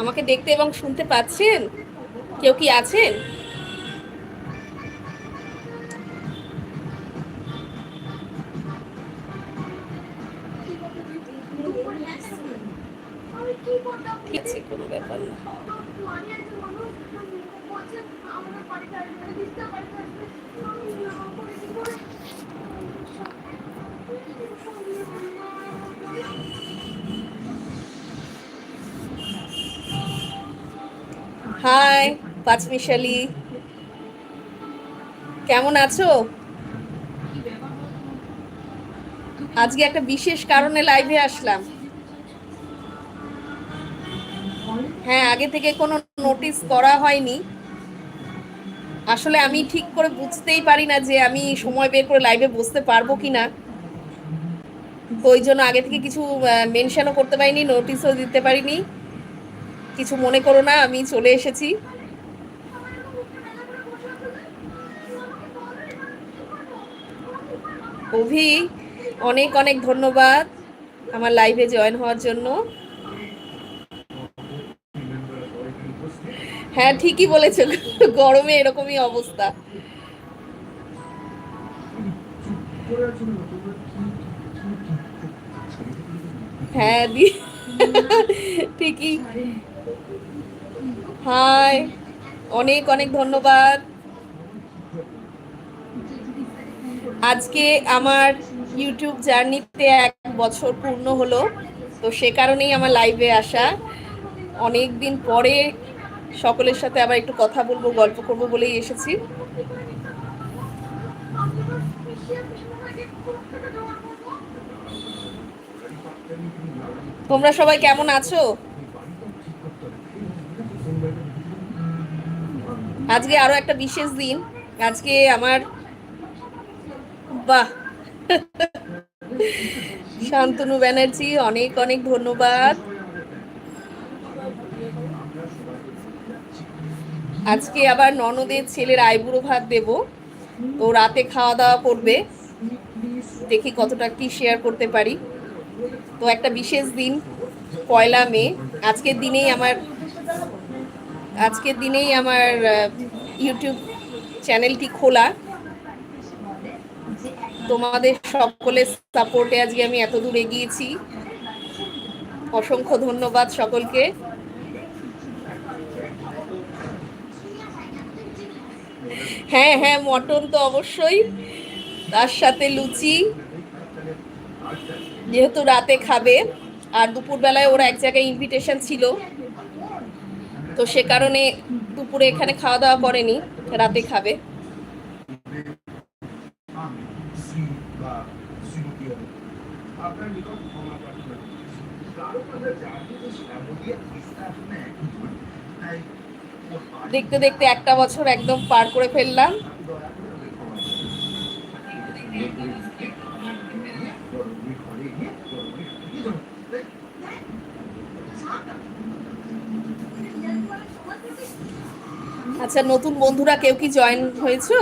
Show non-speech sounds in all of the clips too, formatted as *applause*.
আমাকে দেখতে এবং শুনতে পাচ্ছেন? কেউ কি আছেন? ঠিক আছে কোনো ব্যাপার না। হাই, পাঁচমিশালি। কেমন আছো? আজকে একটা বিশেষ কারণে লাইভে আসলাম। হ্যাঁ আগে থেকে কোনো নোটিস করা হয়নি। আসলে আমি ঠিক করে বুঝতেই পারি না যে আমি সময় বের করে লাইভে বসতে পারব কি না ওই জন্য আগে থেকে কিছু মেনশনও করতে পারিনি নোটিশও দিতে পারিনি। কিছু মনে করো না, আমি চলে এসেছি। অভি, অনেক অনেক ধন্যবাদ আমার লাইভে জয়েন হওয়ার জন্য। হ্যাঁ ঠিকই বলেছ, গরমে এরকমই অবস্থা। হ্যাঁ ঠিকই। হাই, অনেক অনেক ধন্যবাদ। আজকে আমার ইউটিউব জার্নিতে এক বছর পূর্ণ হলো, তো সে কারণেই আমার লাইভে আসা। অনেক দিন পরে সকলের সাথে আবার একটু কথা বলব, গল্প করব বলেই এসেছি। তোমরা সবাই কেমন আছো? আজকে আরও একটা বিশেষ দিন। আজকে আমার বাহ। শান্তনু ব্যানার্জি, অনেক অনেক ধন্যবাদ। আজকে আবার ননদের ছেলের আইবুড়ো ভাত দেব। তো রাতে খাওয়া দাওয়া করবে। দেখি কতটা কি শেয়ার করতে পারি। তো একটা বিশেষ দিন, পয়লা মে। আজকের দিনেই আমার আজকের দিনেই আমার ইউটিউব চ্যানেলটি খোলা। তোমাদের সকলের সাপোর্টে আজকে আমি এত দূর এগিয়েছি। অসংখ্য ধন্যবাদ সকলকে। হ্যাঁ হ্যাঁ মটন তো অবশ্যই, তার সাথে লুচি। যেহেতু রাতে খাবে, আর দুপুরবেলায় ওরা এক জায়গায় ইনভিটেশন ছিল। তো সে কারণে দুপুরে এখানে খাওয়া দাওয়া করেনি, রাতে খাবে। দেখতে দেখতে একটা বছর একদম পার করে ফেললাম। আচ্ছা নতুন বন্ধুরা কেউ কি জয়েন হয়েছো?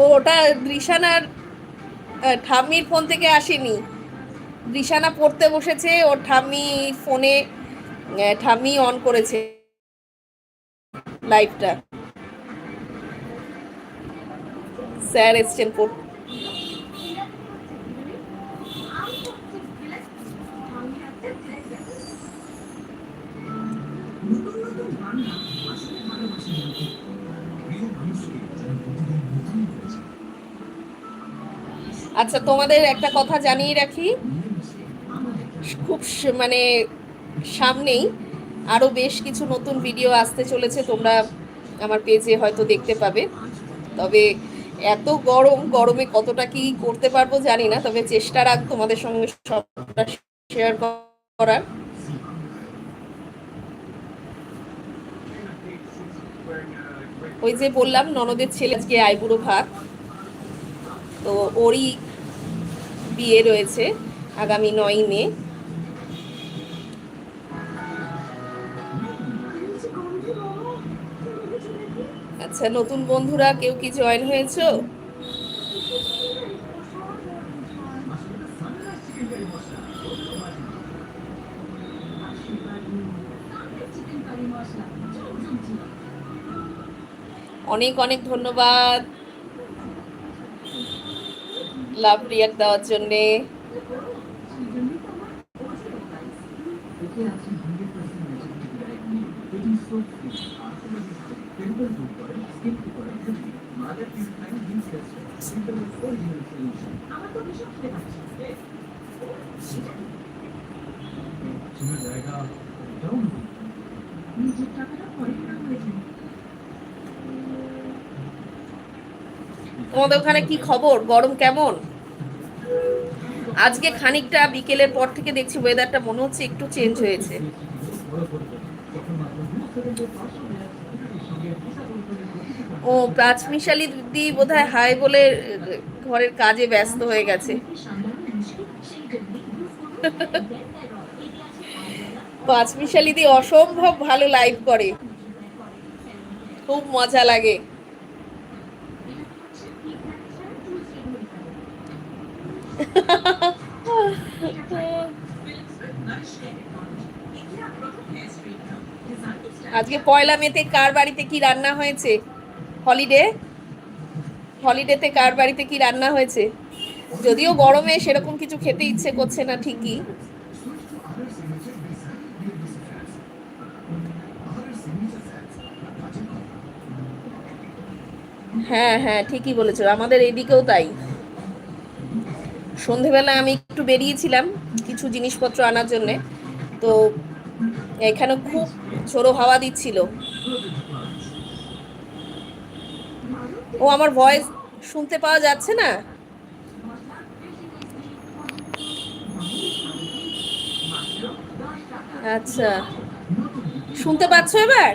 ও, ওটা দৃশানার ঠাম্মির ফোন থেকে আসেনি। দৃশানা পড়তে বসেছে, ওর ঠাম্মি ফোনে ঠাম্মি অন করেছে লাইভটা স্যার এসছেন পড়তে। আচ্ছা তোমাদের একটা কথা জানিয়ে রাখি। খুব মানে সামনেই আরও বেশ কিছু নতুন ভিডিও আসতে চলেছে, তোমরা আমার পেজে হয়তো দেখতে পাবে। তবে এত গরম, গরমে কতটা কি করতে পারব জানি না, তবে চেষ্টা রাখ তোমাদের সঙ্গে সবটা শেয়ার করার। ওই যে বললাম, ননদের ছেলে আজকে আইবুড়ো ভাত। তো ওরই বিয়ে রয়েছে আগামী নয় মে। আচ্ছা নতুন বন্ধুরা কেউ কি জয়েন হয়েছো? অনেক অনেক ধন্যবাদ। লাভ রিয়াক্ট দেওয়ার জন্যে। তোমাদের ওখানে কি খবর? গরম কেমন? আজকে খানিকটা বিকেলের পর থেকে দেখছি ওয়েদারটা মনে হচ্ছে একটু চেঞ্জ হয়েছে। ও পাঁচমিশালি দিদি বোধহয় হাই বলে ঘরের কাজে ব্যস্ত হয়ে গেছে। পাঁচমিশালি দি অসম্ভব ভালো লাইভ করে। খুব মজা লাগে। আজকে পয়লা মেতে কার বাড়িতে কি রান্না হয়েছে? হলিডে হলিডেতে কার বাড়িতে কি রান্না হয়েছে? যদিও গরমে সেরকম কিছু খেতে ইচ্ছে করছে না ঠিকই। হ্যাঁ হ্যাঁ ঠিকই বলেছ। আমাদের এদিকেও তাই। সন্ধেবেলা আমি একটু বেরিয়েছিলাম কিছু জিনিসপত্র আনার জন্যে। তো এখানে খুব ঝোড়ো হাওয়া দিচ্ছিল। ও আমার ভয়েস শুনতে পাওয়া যাচ্ছে না। আচ্ছা। শুনতে পাচ্ছ এবার?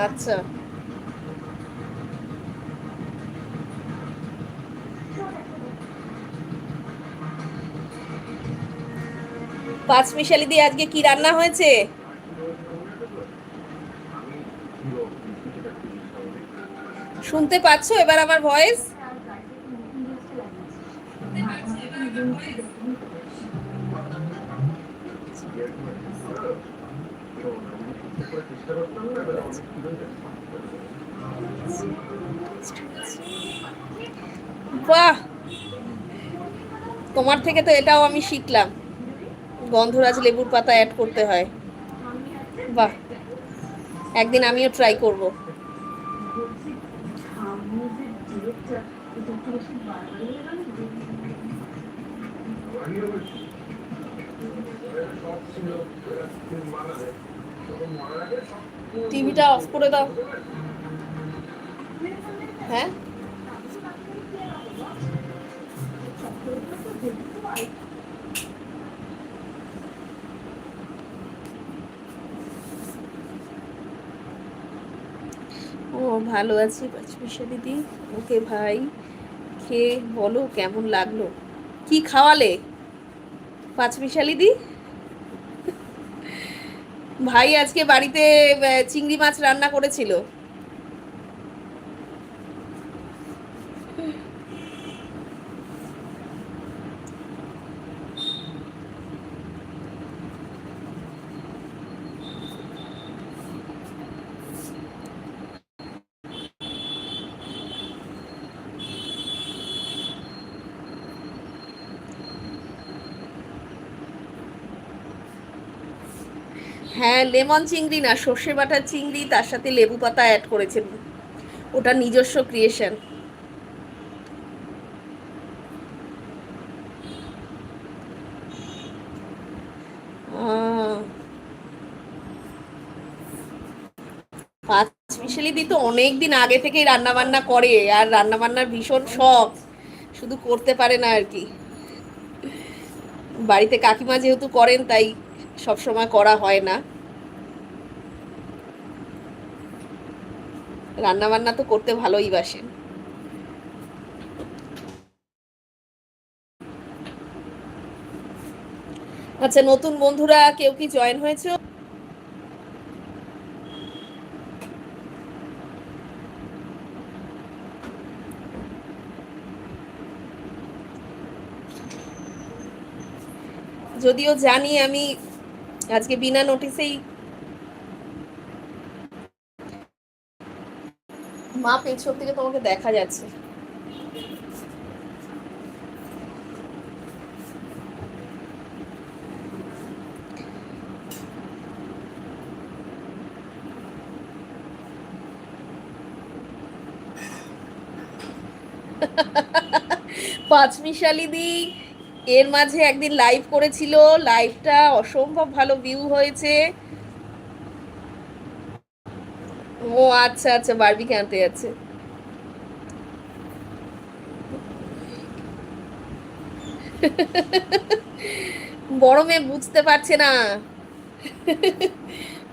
আচ্ছা। পাঁচ মিশালি দিয়ে আজকে কি রান্না হয়েছে? শুনতে পাচ্ছ এবার আমার ভয়েস বাহ! তোমার থেকে তো এটাও আমি শিখলাম। গন্ধরাজ লেবুর পাতা অ্যাড করতে হয়। বাহ! একদিন আমিও ট্রাই করব। টিভিটা অফ করে দাও। হ্যাঁ? ও, ভালো আছি পাঁচমিশা দিদি। ওকে ভাই, খেয়ে বলো কেমন লাগল? কি খাওয়ালে? পাঁচমিশালি দি ভাই আজকে বাড়িতে চিংড়ি মাছ রান্না করেছিল। হ্যাঁ লেমন চিংড়ি না, সর্ষে বাটা চিংড়ি, তার সাথে লেবু পাতা অ্যাড করেছেন। ওটা নিজস্ব ক্রিয়েশন পাঁচ মিশালিদি তো অনেক দিন আগে থেকেই রান্না বান্না করে, আর রান্নাবান্নার ভীষণ শখ। শুধু করতে পারে না আর কি। বাড়িতে কাকিমা যেহেতু করেন, তাই সবসময় করা হয় না। রান্না বান্না তো করতে ভালোই বাসেন আচ্ছা নতুন বন্ধুরা কেউ কি জয়েন হয়েছে? যদিও জানি আমি আজকে বিনা নোটিসেই মা পেছন থেকে তোমাকে দেখা যাচ্ছে পাঁচমিশালি দি এর মাঝে একদিন লাইভ করেছিল লাইভটা অসম্ভব ভালো ভিউ হয়েছে। ও আচ্ছা আচ্ছা বারবি আনতে যাচ্ছে। বড় মেয়ে বুঝতে পারছে না।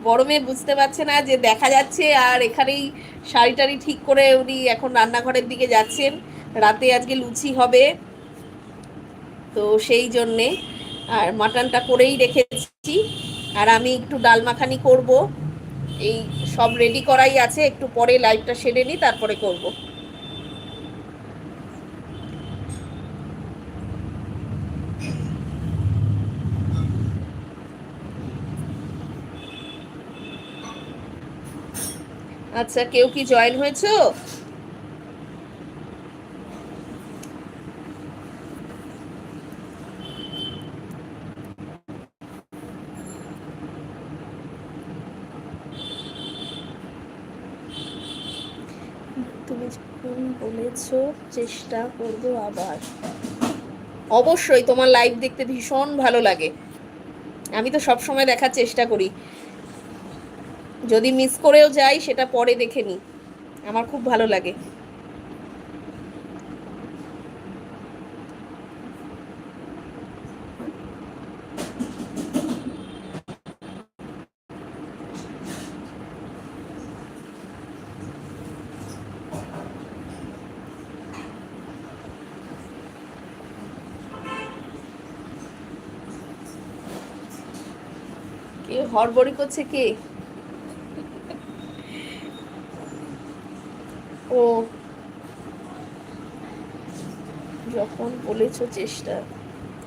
বড় মেয়ে বুঝতে পারছে না যে দেখা যাচ্ছে আর এখানেই শাড়ি টাড়ি ঠিক করে উনি এখন রান্নাঘরের দিকে যাচ্ছেন। রাতে আজকে লুচি হবে। তো সেই জন্যে আর মাটনটা করেই রেখেছি। আর আমি একটু ডাল মাখানি করব। এই সব রেডি করাই আছে, একটু পরে লাইভটা সেরে নিই, তারপরে করব। আচ্ছা কেউ কি জয়েন হয়েছো তুমি যখন বলেছ চেষ্টা করব আবার। অবশ্যই তোমার লাইভ দেখতে ভীষণ ভালো লাগে। আমি তো সব সময় দেখার চেষ্টা করি। যদি মিস করেও যাই, সেটা পরে দেখে নিই। আমার খুব ভালো লাগে। কে হড়বড়ি করছে কে? ও। যখন বলেছ চেষ্টা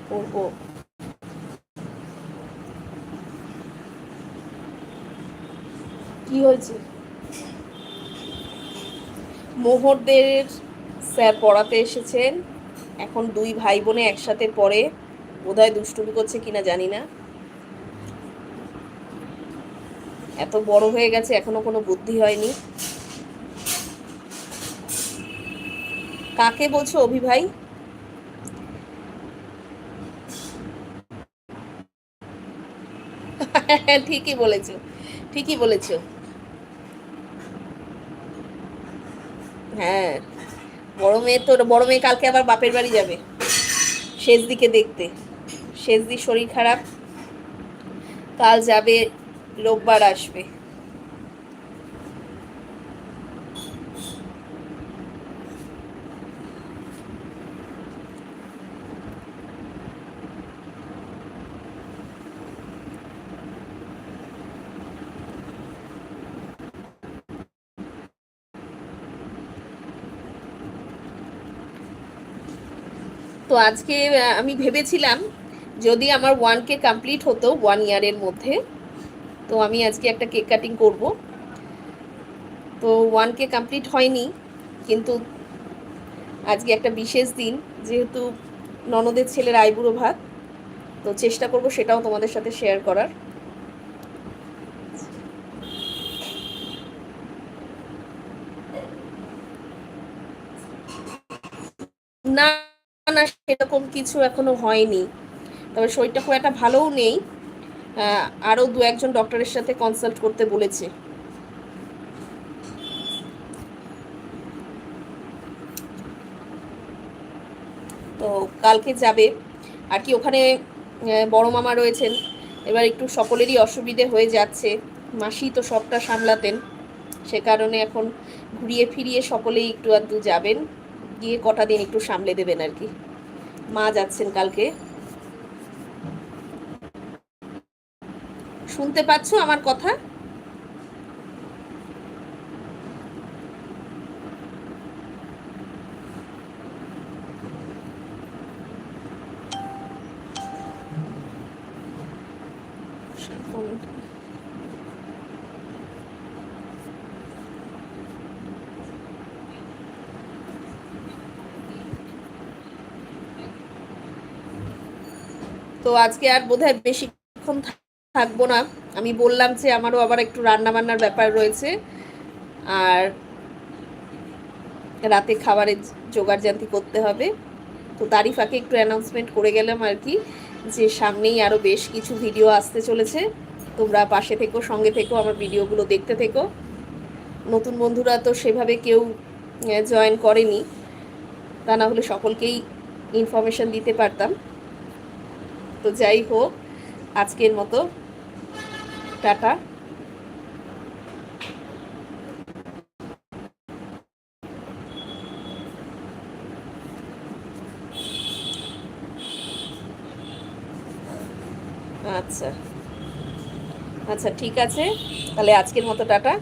করব। কি হয়েছে? মোহরদের স্যার পড়াতে এসেছেন। এখন দুই ভাই বোনে একসাথে পড়ে। বোধহয় দুষ্টুমি করছে কিনা জানি না। এত বড় হয়ে গেছে, এখনও কোনো বুদ্ধি হয়নি। কাকে বলছো অভি ভাই? *laughs* ঠিকই বলেছ ঠিকই বলেছ। হ্যাঁ বড় মেয়ে তো, বড় মেয়ে কালকে আবার বাপের বাড়ি যাবে, শেষ দিকে দেখতে। শেষ দিক শরীর খারাপ, কাল যাবে রোববার আসবে। তো আজকে আমি ভেবেছিলাম যদি আমার ওয়ান কে কমপ্লিট হতো ওয়ান ইয়ারের মধ্যে তো আমি আজকে একটা কেক কাটিং করব। তো ওয়ান কে কমপ্লিট হয়নি, কিন্তু আজকে একটা বিশেষ দিন, যেহেতু ননদের ছেলের আইবুড়ো ভাত, তো চেষ্টা করব সেটাও তোমাদের সাথে শেয়ার করার। না না, সেরকম কিছু এখনও হয়নি। তবে শরীরটা খুব একটা ভালোও নেই। আহ, আরও দু একজন ডক্টরের সাথে কনসাল্ট করতে বলেছে। তো কালকে যাবে। আর কি ওখানে বড় মামা রয়েছেন। এবার একটু সকলেরই অসুবিধে হয়ে যাচ্ছে। মাসি তো সবটা সামলাতেন। সে কারণে এখন ঘুরিয়ে ফিরিয়ে সকলেই একটু আধটু যাবেন। গিয়ে কটা দিন একটু সামলে দেবেন আর কি। মা যাচ্ছেন কালকে। শুনতে পাচ্ছ আমার কথা? তো আজকে আর বোধহয় বেশিক্ষণ থাকব না। আমি বললাম যে আমারও আবার একটু রান্না বান্নার ব্যাপার রয়েছে। আর রাতে খাবারের জোগাড় জান্তি করতে হবে। তো তারই ফাঁকে একটু অ্যানাউন্সমেন্ট করে গেলাম আর কি, যে সামনেই আরও বেশ কিছু ভিডিও আসতে চলেছে। তোমরা পাশে থেকো, সঙ্গে থেকো, আমার ভিডিওগুলো দেখতে থেকো। নতুন বন্ধুরা তো সেভাবে কেউ জয়েন করেনি। তা না হলে সকলকেই ইনফরমেশন দিতে পারতাম। তো যাই হোক, আজকের মতো টাটা। আচ্ছা। আচ্ছা ঠিক আছে। তাহলে আজকের মতো টাটা।